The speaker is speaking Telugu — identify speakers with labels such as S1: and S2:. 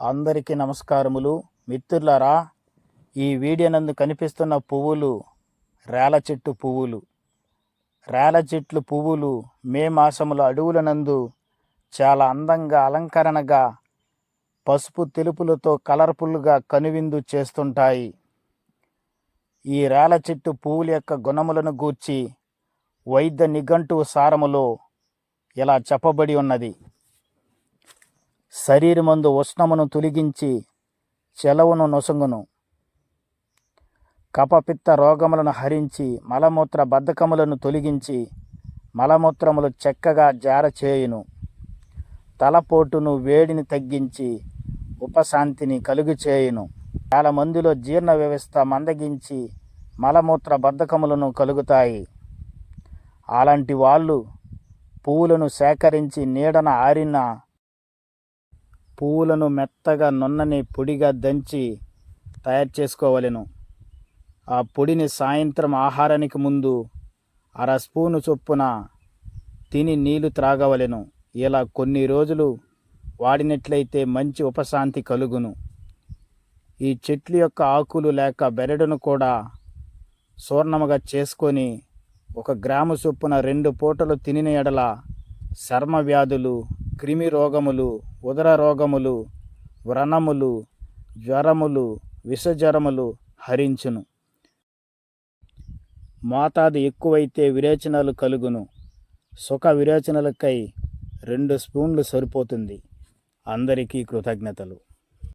S1: అందరికీ నమస్కారములు. మిత్రులారా ఈ వీడియో నందు కనిపిస్తున్న పువ్వులు రేల చెట్టు పువ్వులు. రేల చెట్లు పువ్వులు మే మాసముల అడవుల నందు చాలా అందంగా అలంకరణగా పసుపు తెలుపులతో కలర్ఫుల్గా కనువిందు చేస్తుంటాయి. ఈ రేల చెట్టు పువ్వుల యొక్క గుణములను గూర్చి వైద్య నిఘంటువు సారములో ఇలా చెప్పబడి ఉన్నది. శరీరమందు ఉష్ణమును తొలగించి చెలవును నొసంగును. కపపిత్త రోగములను హరించి మలమూత్ర బద్ధకములను తొలగించి మలమూత్రములు చక్కగా జారచేయును తలపోటును వేడిని తగ్గించి ఉపశాంతిని కలుగు చేయును. చాలా మందిలో జీర్ణ వ్యవస్థ మందగించి మలమూత్ర బద్ధకములను కలుగుతాయి. అలాంటి వాళ్ళు పువ్వులను సేకరించి నీడన ఆరిన పువ్వులను మెత్తగా నున్నని పొడిగా దంచి తయారు చేసుకోవలెను. ఆ పొడిని సాయంత్రం ఆహారానికి ముందు అర స్పూను చొప్పున తిని నీళ్ళు త్రాగవలెను. ఇలా కొన్ని రోజులు వాడినట్లయితే మంచి ఉపశాంతి కలుగును. ఈ చెట్ల యొక్క ఆకులు లేక బెరడును కూడా సూర్ణముగా చేసుకొని ఒక గ్రాము చొప్పున రెండు పూటలు తినిన ఎడల చర్మ వ్యాధులు క్రిమి రోగములు ఉదర రోగములు వ్రణములు జ్వరములు విషజ్వరములు హరించును. మోతాదు ఎక్కువైతే విరేచనలు కలుగును. సుఖ విరేచనలకై రెండు స్పూన్లు సరిపోతుంది. అందరికీ కృతజ్ఞతలు.